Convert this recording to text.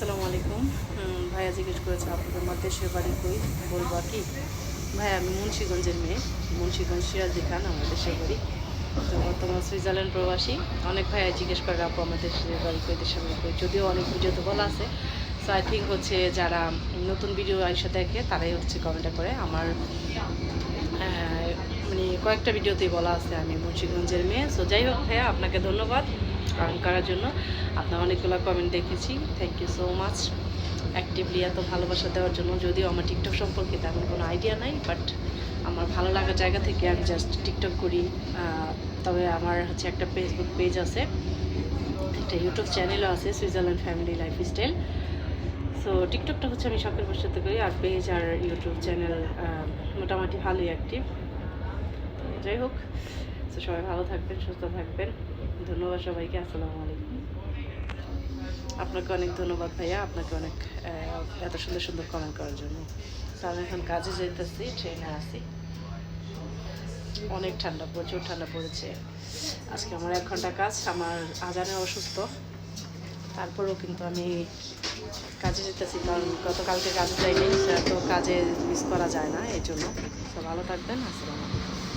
আসসালামু আলাইকুম। ভাইয়া জিজ্ঞেস করেছে, আপনাদের আমার দেশের বাড়ি কই? বলব কি। ভাইয়া, আমি মুন্সিগঞ্জের মেয়ে। মুন্সিগঞ্জ সিরাজি খান আমাদের দেশের বাড়ি। তো বর্তমান সুইজারল্যান্ড প্রবাসী। অনেক ভাইয়া জিজ্ঞেস করে, আপু আমাদের দেশের বাড়ি কই? দেশের বাড়ি কই? যদিও অনেক ভিডিওতে বলা আছে। সো আই থিঙ্ক হচ্ছে যারা নতুন ভিডিও আইসা দেখে, তারাই হচ্ছে কমেন্টটা করে আমার মানে কয়েকটা ভিডিওতেই বলা আছে, আমি মুন্সিগঞ্জের মেয়ে। সো যাই হোক ভাইয়া, আপনাকে ধন্যবাদ। কমেন্ট করার জন্য। আপনার অনেকগুলো কমেন্ট দেখেছি। Thank you so much actively এত ভালোবাসা দেওয়ার জন্য যদিও আমার টিকটক সম্পর্কে তেমন কোনো আইডিয়া নাই বাট আমার ভালো লাগার জায়গা থেকে আমি জাস্ট টিকটক করি। তবে আমার হচ্ছে একটা ফেসবুক পেজ আছে। একটা ইউটিউব চ্যানেলও আছে সুইজারল্যান্ড ফ্যামিলি লাইফস্টাইল সো টিকটকটা হচ্ছে আমি শখের বসতে করি, আর পেজ আর ইউটিউব চ্যানেল মোটামুটি ভালোই অ্যাক্টিভ যাই হোক। তো সবাই ভালো থাকবেন, সুস্থ থাকবেন। ধন্যবাদ সবাইকে, আসসালামু আলাইকুম। আপনাকে অনেক ধন্যবাদ ভাইয়া, আপনাকে অনেক এত সুন্দর সুন্দর কমেন্ট করার জন্য। তো আমি এখন কাজে যেতেছি ট্রেনে আসি অনেক ঠান্ডা, প্রচুর ঠান্ডা পড়েছে। আজকে আমার এক ঘণ্টা কাজ, আমার আজানে অসুস্থ। তারপরেও কিন্তু আমি কাজে যেতেছি কারণ গতকালকে কাজে যাইনি তো কাজে মিস করা যায় না এই জন্য তো ভালো থাকবেন, আসসালামু আলাইকুম।